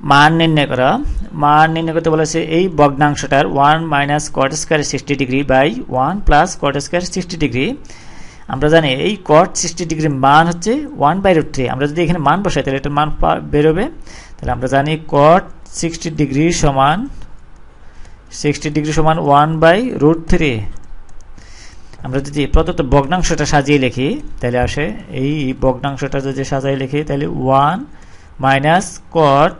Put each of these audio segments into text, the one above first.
মান নির্ণয় করা। মান নির্ণয় করতে বলেছে এই ভগ্নাংশটার one minus cot square sixty degree by one plus cot square sixty degree আমরা জানি এই কট সিক্সটি ডিগ্রির মান হচ্ছে ওয়ান বাই রুট থ্রি আমরা যদি এখানে মান বসাই, তাহলে এটার মান বেরোবে। তাহলে আমরা জানি কট সিক্সটি ডিগ্রি সমান সিক্সটি ডিগ্রি সমান ওয়ান বাই রুট থ্রি আমরা যদি প্রদত্ত ভগ্নাংশটা সাজিয়ে লিখি, তাহলে আসে এই ভগ্নাংশটা যদি সাজিয়ে লিখি, তাহলে one minus cot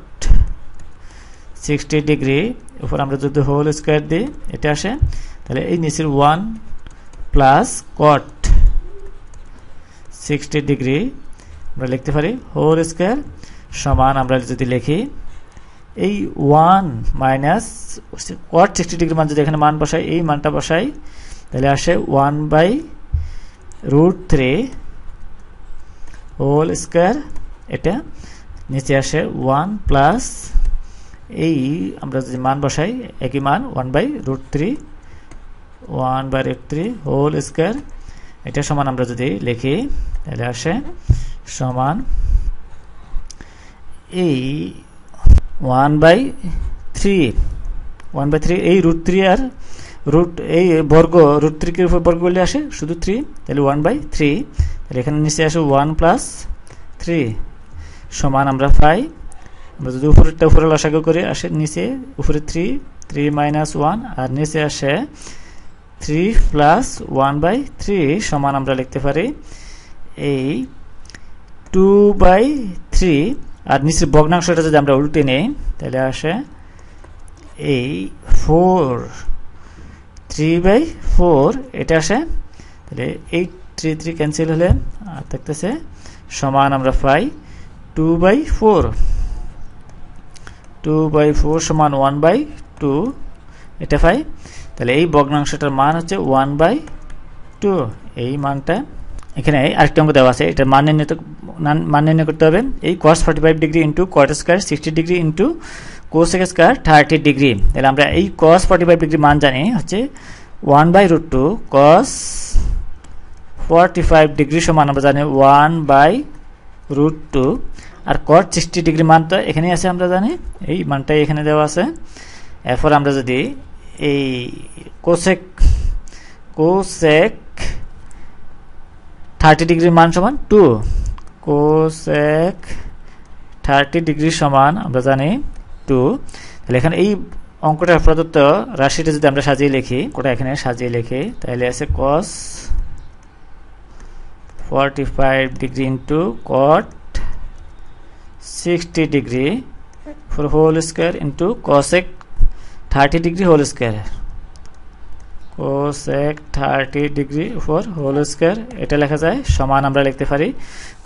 sixty degree উপর আমরা যদি হোল স্কোয়ার দিই, এটা আসে, তাহলে এই নিচের one plus cot sixty degree আমরা লিখতে পারি হোল স্কোয়ার সমান আমরা যদি লিখি, এই one minus cot sixty degree মান যদি এখানে মান বসাই, এই মানটা বসাই, তাহলে আসে one by root three whole square এটা নিচে আসে ওয়ান প্লাস এই আমরা যদি মান বসাই, একই মান one by root three one by root three whole square এটা সমান আমরা যদি লিখি, তাহলে আসে সমান এই one by three one by three এই রুট থ্রি আর রুট এই বর্গ রুট থ্রিকে উপর বর্গ করলে আসে শুধু থ্রি তাহলে ওয়ান বাই থ্রি তাহলে এখানে নিচে আসে ওয়ান প্লাস থ্রি সমান আমরা পাই আমরা যদি উপরেরটা উপরে লসাগু করে, আসে নিচে, উপরে থ্রি থ্রি মাইনাস ওয়ান আর নিচে আসে three plus one by three সমান আমরা লিখতে পারি এই টু বাই থ্রি আর নিচের ভগ্নাংশটা যদি আমরা উল্টে নেই, তাহলে আসে এই ফোর থ্রি বাই ফোর এটা আসে, তাহলে এই থ্রি থ্রি ক্যান্সেল হলে আর থাকতেছে সমান আমরা পাই two by four two by four সমান ওয়ান বাই টু এটা পাই। তাহলে এই ভগ্নাংশটার মান হচ্ছে ওয়ান বাই টু এই মানটা এখানে আরেকটা অঙ্ক দেওয়া আছে, এটা মান নির্ণয় মান নির্ণয় করতে হবে। এই cos forty five degree into cot square sixty degree into cosec square thirty degree তাহলে আমরা এই কস ফর্টি ফাইভ ডিগ্রি মান জানি হচ্ছে one by root two cos forty five degree সমান, আমরা জানি ওয়ান বাই রুট টু আর কট সিক্সটি ডিগ্রি মানটা এখানেই আছে আমরা জানি। এই মানটাই এখানে দেওয়া আছে। এরপর আমরা যদি এই কোসেক কোসেক থার্টি ডিগ্রির মান সমান টু কোসেক থার্টি ডিগ্রি সমান আমরা জানি টু তাহলে এখানে এই অঙ্কটা প্রদত্ত রাশিটা যদি আমরা সাজিয়ে লিখি ওটা এখানে সাজিয়ে লিখি, তাহলে আছে cos forty five degree into cot sixty degree for whole square into cosec thirty degree whole square cosec thirty degree for whole square এটা লেখা যায়, সমান আমরা লিখতে পারি।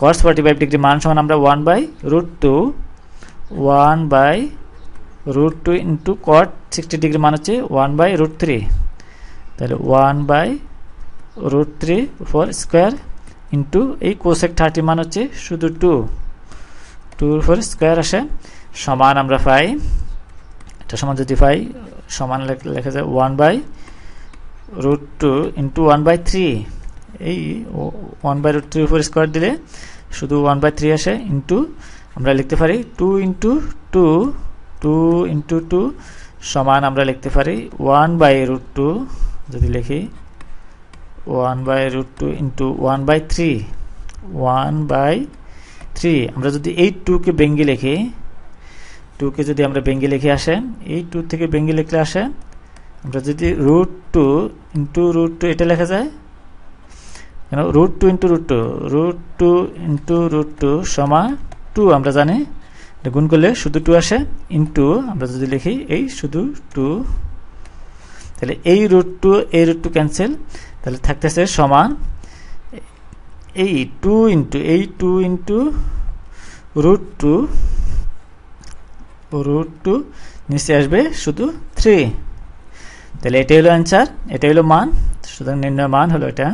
কস ফর্টি ফাইভ ডিগ্রি মান সমান আমরা one by root two one by root two into cot sixty degree মান হচ্ছে ওয়ান বাই রুট থ্রি তাহলে one by root three four square into এই কোসেক থার্টি মান হচ্ছে শুধু টু টুর ফোর স্কোয়ার আসে। সমান আমরা পাই এটা সমান যদি পাই, সমান লেখা যায় one by root two into one by three এই ওয়ান বাই রুট থ্রি উপর স্কোয়ার দিলে শুধু ওয়ান বাই থ্রি আসে ইন্টু আমরা লিখতে পারি two into two two into two সমান আমরা লিখতে পারি ওয়ান বাই রুট টু যদি লিখি one by root two into one by three one by three, আমরা যদি এই টুকে বেঙ্গি লিখি টুকে যদি আমরা বেঙ্গি লিখে আসেন এই টু থেকে বেঙ্গি লিখলে আসে, আমরা যদি root two into root two এটা লেখা যায়? কেন? Root two into root two root two into root two সমান টু আমরা জানি। গুণ করলে শুধু টু আসে ইন্টু আমরা যদি লিখি, এই শুধু টু তাহলে এই রুট টু এই রুট টু ক্যান্সেল তাহলে থাকতেছে সমান, এই টু ইন্টু এই two into root two root two, নিচে আসবে শুধু থ্রি তাহলে এটাই হলো অ্যান্সার এটাই হলো মান, সুতরাং নির্ণয় মান হলো এটা।